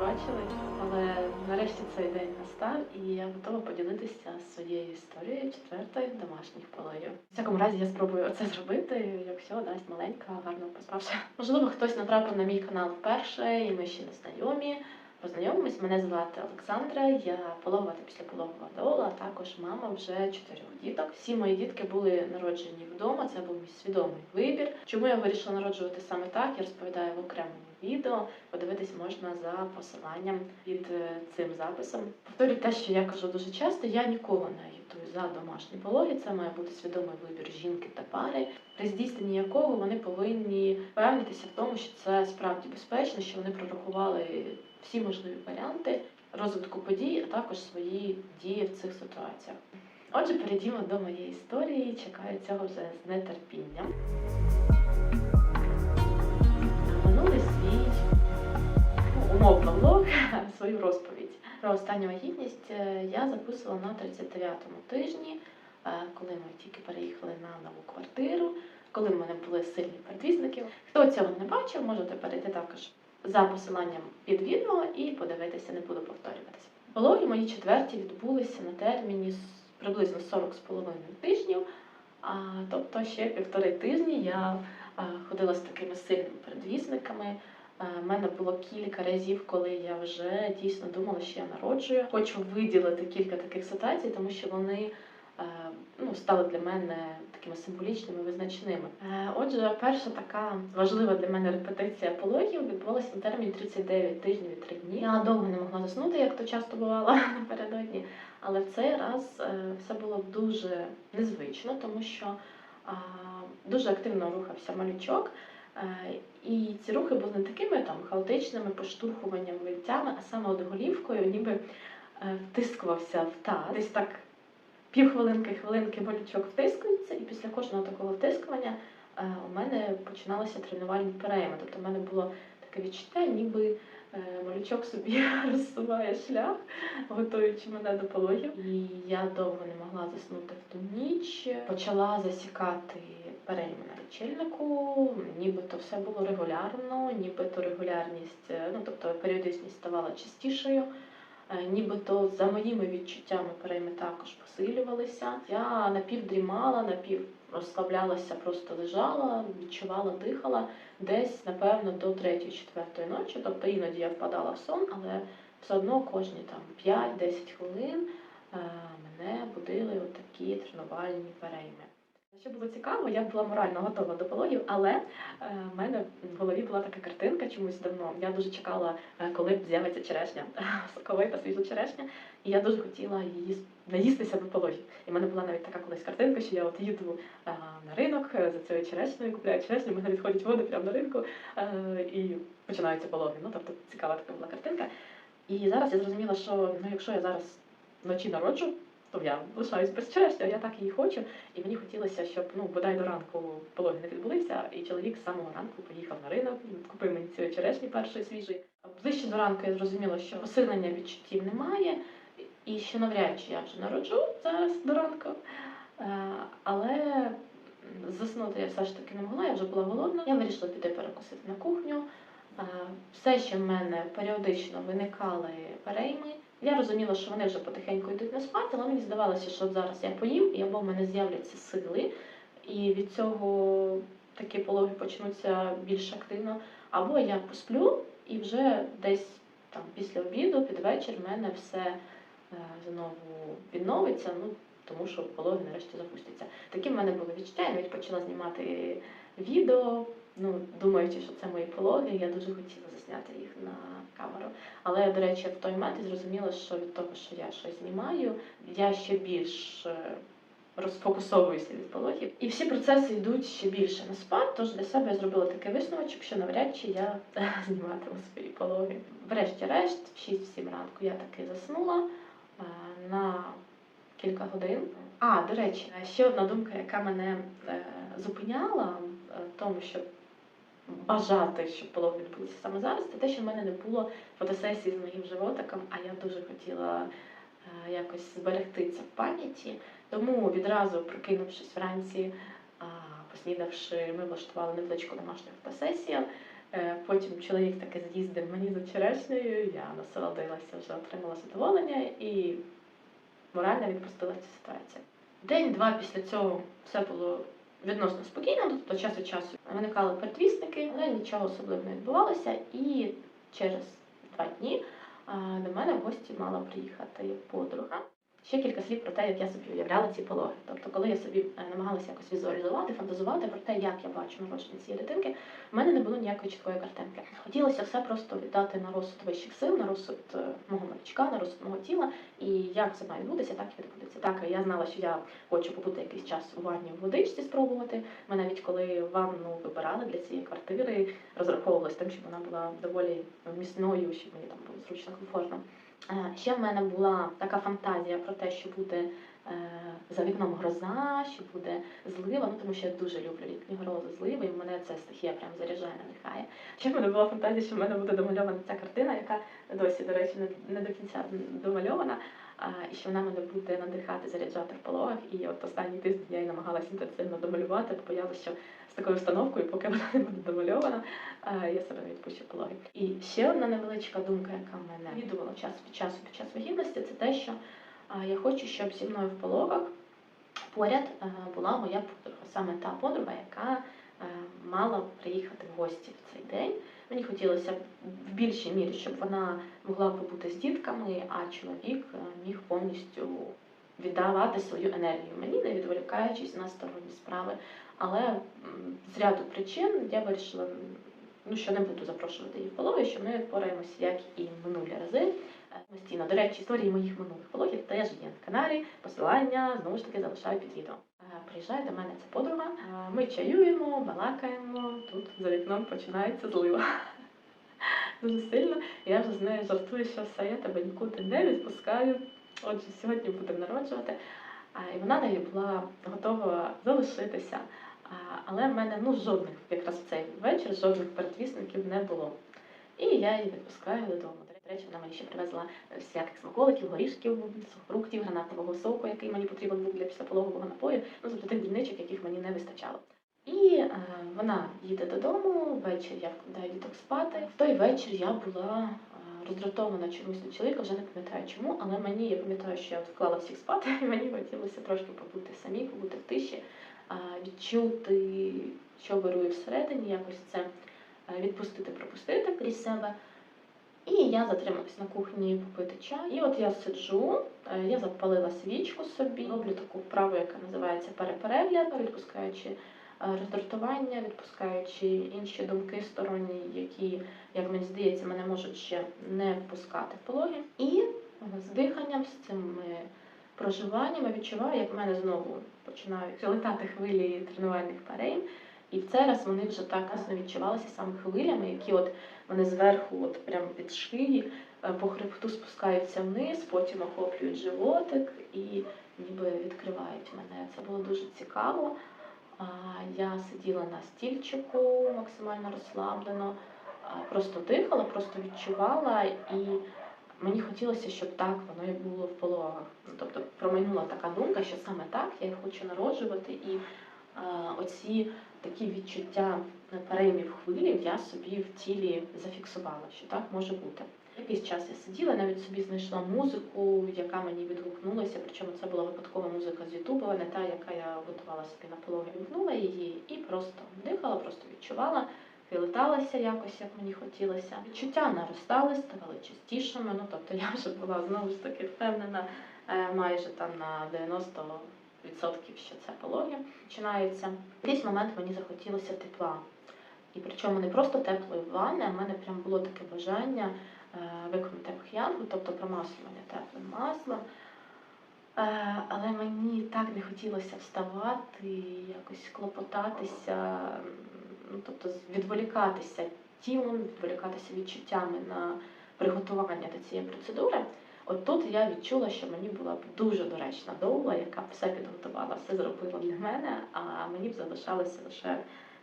бачились, але нарешті цей день настав, і я готова поділитися своєю історією четвертої домашніх пологів. В всякому разі, я спробую це зробити, якщо дасть маленька, гарно поспавши. Можливо, хтось натрапив на мій канал вперше, і ми ще не знайомі. Познайомимось, мене звати Олександра, я пологова та післяпологова доула, а також мама вже чотирьох діток. Всі мої дітки були народжені вдома, це був мій свідомий вибір. Чому я вирішила народжувати саме так, я розповідаю в окремому відео. Подивитись можна за посиланням під е, цим записом. Повторюю те, що я кажу дуже часто, я нікого не агітую за домашні пологи. Це має бути свідомий вибір жінки та пари, при здійсненні якого вони повинні впевнитися в тому, що це справді безпечно, що вони прорахували всі можливі варіанти розвитку подій, а також свої дії в цих ситуаціях. Отже, перейдімо до моєї історії. Чекаю цього вже з нетерпінням. Минулий ну, умовно влог, свою розповідь про останню вагітність е, я записувала на 39-му тижні, е, коли ми тільки переїхали на нову квартиру, коли в мене були сильні передвізники. Хто цього не бачив, можете перейти також за посиланням під відео і подивитися, не буду повторюватися. Пологи мої четверті відбулися на терміні приблизно 40 з половиною тижнів. А, тобто ще півтори тижні я ходила з такими сильними передвісниками. У мене було кілька разів, коли я вже дійсно думала, що я народжую. Хочу виділити кілька таких ситуацій, тому що вони е, ну, стали для мене такими символічними, визначними. Е, Отже, перша така важлива для мене репетиція пологів відбулася на терміні 39 тижнів і 3 дні. Я довго не могла заснути, як то часто бувало напередодні. Але в цей раз е, все було дуже незвично, тому що дуже активно рухався малючок. Е, І ці рухи були не такими там хаотичними поштурхуваннями вильцями, а саме от голівкою, ніби е, втискувався в таз. Десь так півхвилинки, хвилинки малючок втискується, і після кожного такого втискування е, у мене починалися тренувальні перейми. Тобто в мене було таке відчуття, ніби малючок собі розсуває шлях, готуючи мене до пологів. І я довго не могла заснути в ту ніч. Почала засікати перейми на лічильнику, нібито все було регулярно, нібито регулярність, е, ну тобто періодичність ставала частішою. Е, Нібито за моїми відчуттями перейми також посилювалися. Я напівдрімала, напів розслаблялася, просто лежала, відчувала, дихала десь, напевно, до 3-4 ночі. Тобто іноді я впадала в сон, але все одно кожні там 5-10 хвилин е, мене будили такі тренувальні перейми. Що було цікаво, я була морально готова до пологів, але е, в мене в голові була така картинка чомусь давно. Я дуже чекала, е, коли з'явиться черешня, соковита свіжа черешня, і я дуже хотіла її наїстися до пологів. І в мене була навіть така колись картинка, що я от їду е, на ринок за цією черешнею, купляю черешню, мене відходять води прямо на ринку і починаються пологи. Ну тобто цікава така була картинка. І зараз я зрозуміла, що ну, якщо я зараз вночі народжу, то я лишаюсь без черешні, а я так її хочу. І мені хотілося, щоб ну бодай до ранку пологи не відбулися, і чоловік з самого ранку поїхав на ринок, купив мені цієї черешні першої свіжої. Ближче до ранку я зрозуміла, що посилення відчуттів немає, і що навряд чи я вже народжу зараз до ранку. Е, Але заснути я все ж таки не могла, я вже була голодна. Я вирішила піти перекусити на кухню. Е, Все ще в мене періодично виникали перейми. Я розуміла, що вони вже потихеньку йдуть на спад, але мені здавалося, що зараз я поїм, і або в мене з'являться сили, і від цього такі пологи почнуться більш активно, або я посплю і вже десь там після обіду, під вечір, в мене все е, знову відновиться. Ну тому що пологи нарешті запустяться. Такі в мене були відчуття. Я навіть почала знімати відео, ну думаючи, що це мої пологи. Я дуже хотіла засняти їх на камеру. Але, до речі, в той момент зрозуміла, що від того, що я щось знімаю, я ще більш е, розфокусовуюся від пологів. І всі процеси йдуть ще більше на спад. Тож для себе я зробила такий висновочок, що навряд чи я зніматиму свої пологи. Врешті-решт, в 6-7 ранку я таки заснула е, на кілька годин. А, до речі, ще одна думка, яка мене е, зупиняла е, в тому, щоб бажати, щоб пологи відбулися саме зараз, це те, що в мене не було фотосесії з моїм животиком, а я дуже хотіла е, якось зберегти це в пам'яті. Тому відразу прокинувшись вранці, поснідавши, ми влаштували невеличку домашню фотосесію. Е, Потім чоловік таки з'їздив мені за черешнею, я насолодилася, вже отримала задоволення і морально відпустила цю ситуацію. День-два після цього все було відносно спокійно, тобто час від часу виникали передвісники, але нічого особливого не відбувалося. І через два дні до мене в гості мала приїхати подруга. Ще кілька слів про те, як я собі уявляла ці пологи. Тобто, коли я собі е, намагалася якось візуалізувати, фантазувати про те, як я бачу народження цієї дитинки, в мене не було ніякої чіткої картинки. Хотілося все просто віддати на розсуд вищих сил, на розсуд е, мого малючка, на розсуд мого тіла. І як це має відбутися, так і відбудеться. Так, я знала, що я хочу побути якийсь час у ванні в водичці, спробувати. Ми навіть коли ванну вибирали для цієї квартири, розраховувалися тим, щоб вона була доволі міцною, щоб мені там було зручно, комфортно. Е, Ще в мене була така фантазія про те, що буде е, за вікном гроза, що буде злива, ну тому що я дуже люблю літні грози, зливи, і мене ця стихія прям заряджає, надихає. Ще в мене була фантазія, що в мене буде домальована ця картина, яка досі, до речі, не, до кінця домальована, і що вона мене буде надихати, заряджати в пологах. І от останній тиждень я її намагалася інтенсивно домалювати, бо боялася, що з такою установкою, поки вона не буде домальована, я себе не відпущу пологи. І ще одна невеличка думка, яка мене відувала час від часу під час вагітності, це те, що я хочу, щоб зі мною в пологах поряд була моя подруга, саме та подруга, яка мала приїхати в гості в цей день. Мені хотілося б в більшій мірі, щоб вона могла побути з дітками, а чоловік е, міг повністю віддавати свою енергію мені, не відволікаючись на сторонні справи. Але з ряду причин я вирішила, ну, що не буду запрошувати її в пологи, що ми впораємося, як і минулі рази. е, Самостійно. До речі, історії моїх минулих пологів теж є на каналі. Посилання знову ж таки залишаю під відео. Приїжджає до мене ця подруга. е, Ми чаюємо, балакаємо. Тут за вікном починається злива. Дуже сильно. Я вже з нею жартую, що все, я тебе нікуди не відпускаю. Отже, сьогодні будемо народжувати. І вона навіть була готова залишитися. Але в мене ну жодних якраз в цей вечір, жодних передвісників не було. І я її відпускаю додому. Речі, вона мені ще привезла всяких смаколиків, горішків, сухофруктів, гранатового соку, який мені потрібен був для післяпологового напою, ну тобто тих дрібничок, яких мені не вистачало. І е, вона їде додому, ввечері я вкладаю діток спати. В той вечір я була е, роздратована чомусь на чоловіка, вже не пам'ятаю чому, але мені я пам'ятаю, що я вклала всіх спати, і мені хотілося трошки побути самі, побути в тиші, е, відчути, що вирує всередині, якось це е, відпустити, пропустити крізь себе. І я затрималась на кухні попити чай. І от я сиджу, е, я запалила свічку собі, роблю таку вправу, яка називається переперегляд, відпускаючи е, роздратування, відпускаючи інші думки сторонні, які, як мені здається, мене можуть ще не впускати в пологи. І з диханням, з цими проживаннями відчуваю, як в мене знову починають летати хвилі тренувальних парей. І в цей раз вони вже так ясно відчувалися саме хвилями, які от вони зверху, от прямо від шиї, е, по хребту спускаються вниз, потім охоплюють животик і ніби відкривають мене. Це було дуже цікаво. Я сиділа на стільчику максимально розслаблено, просто дихала, просто відчувала, і мені хотілося, щоб так воно і було в пологах. Ну, Тобто промайнула така думка, що саме так я і хочу народжувати, і оці такі відчуття переймів хвилів я собі в тілі зафіксувала, що так може бути. Якийсь час я сиділа, навіть собі знайшла музику, яка мені відгукнулася. Причому це була випадкова музика з Ютубу, не та, яка я готувала собі на пологі. Вмкнула її і просто дихала, просто відчувала, хилиталася якось, як мені хотілося. Відчуття наростали, ставали частішими. Ну тобто я вже була знову ж таки впевнена е, майже там на 90 відсотків, що це пологи починаються. В якийсь момент мені захотілося тепла. І причому не просто теплої ванни, а в мене прям було таке бажання е, виконати бх'янгу, тобто промаслювання теплим маслом. Е, але мені так не хотілося вставати, якось клопотатися, ну, тобто відволікатися тілом, відволікатися відчуттями на приготування до цієї процедури. От тут я відчула, що мені була б дуже доречна доула, яка б все підготувала, все зробила для мене, а мені б залишалося лише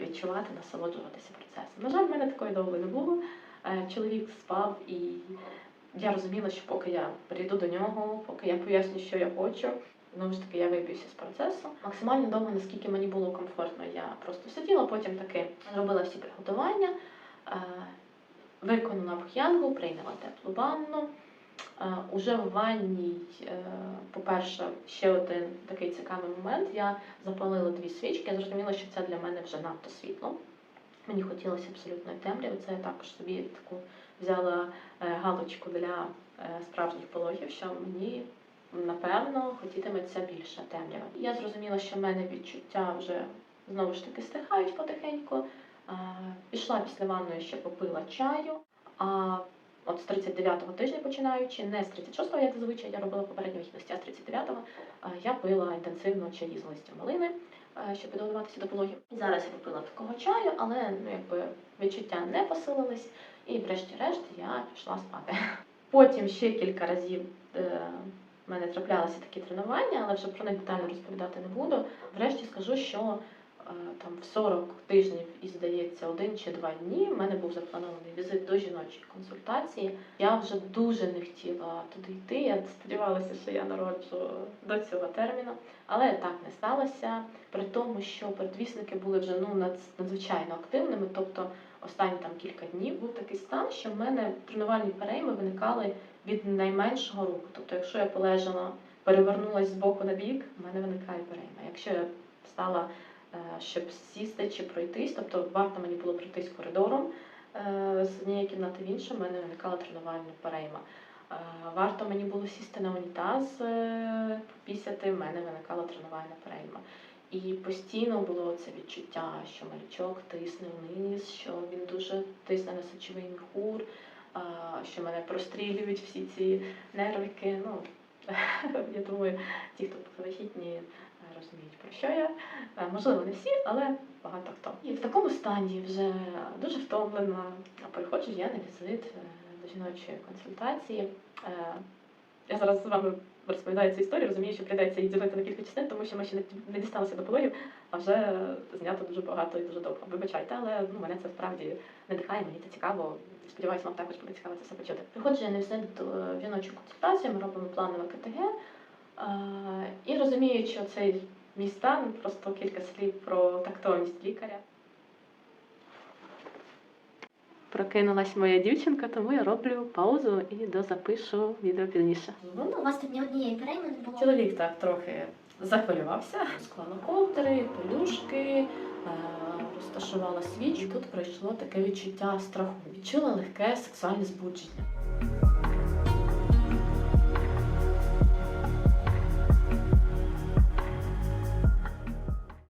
відчувати, насолоджуватися процесом. На жаль, в мене такої доули не було. Е, Чоловік спав, і я розуміла, що поки я прийду до нього, поки я поясню, що я хочу, знову ж таки я виб'юся з процесу. Максимально довго, наскільки мені було комфортно, я просто сиділа, потім таки зробила всі приготування. Е, Виконала бух'янгу, прийняла теплу ванну. Е, Уже в ванній, е, по-перше, ще один такий цікавий момент. Я запалила дві свічки. Я зрозуміла, що це для мене вже надто світло. Мені хотілося абсолютної темряви. Це я також собі таку взяла е, галочку для справжніх пологів, що мені напевно хотітиметься більше темряви. Я зрозуміла, що в мене відчуття вже знову ж таки стихають потихеньку. Пішла після ванної, ще попила чаю. А от з 39-го тижня починаючи, не з 36-го, як зазвичай я робила попередню вагітності, а з 39-го е, я пила інтенсивно чаї з листя малини, е, щоб підготуватися до пологів. Зараз я попила такого чаю, але ну, якби відчуття не посилились, і врешті-решт я пішла спати. Потім ще кілька разів е, в мене траплялися такі тренування, але вже про них детально розповідати не буду. Врешті скажу, що там в 40 тижнів і здається один чи два дні в мене був запланований візит до жіночої консультації. Я вже дуже не хотіла туди йти. Я сподівалася, що я народжу до цього терміну, але так не сталося. При тому, що передвісники були вже ну надзвичайно активними, тобто останні там кілька днів був такий стан, що в мене тренувальні перейми виникали від найменшого руху. Тобто, якщо я полежала, перевернулася з боку на бік, в мене виникає перейма. Якщо я встала, е, щоб сісти чи пройтись, тобто варто мені було пройтись коридором е, з однієї кімнати в іншу, в мене виникала тренувальна перейма. Е, Варто мені було сісти на унітаз, е, попісяти, в мене виникала тренувальна перейма. І постійно було це відчуття, що малючок тисне вниз, що він дуже тисне на сечовий міхур, що мене прострілюють всі ці нервики. Ну, я думаю, ті, хто е, розуміють, про що я. Е, Можливо, не всі, але багато хто. І в такому стані вже дуже втомлена. Приходжу я на візит е, до жіночої консультації. Е, Я зараз з вами розповідаю цю історію, розумію, що прийдеться її ділити на кілька частин, тому що ми ще не, дісталися до пологів, а вже знято дуже багато і дуже довго. Вибачайте, але ну, мене це справді надихає, мені це цікаво. Сподіваюся, вам також буде цікаво це все почути. Приходжу я на візит до в жіночу консультацію, ми робимо планове КТГ. І розуміючи цей мій стан, просто кілька слів про тактовність лікаря. Прокинулась моя дівчинка, тому я роблю паузу і дозапишу відео пізніше. Ну, у вас тут ні однієї перейми не було. Чоловік так трохи захвилювався, склала ковдри, подушки, е, розташувала свічку. Тут пройшло таке відчуття страху. Відчула легке сексуальне збудження.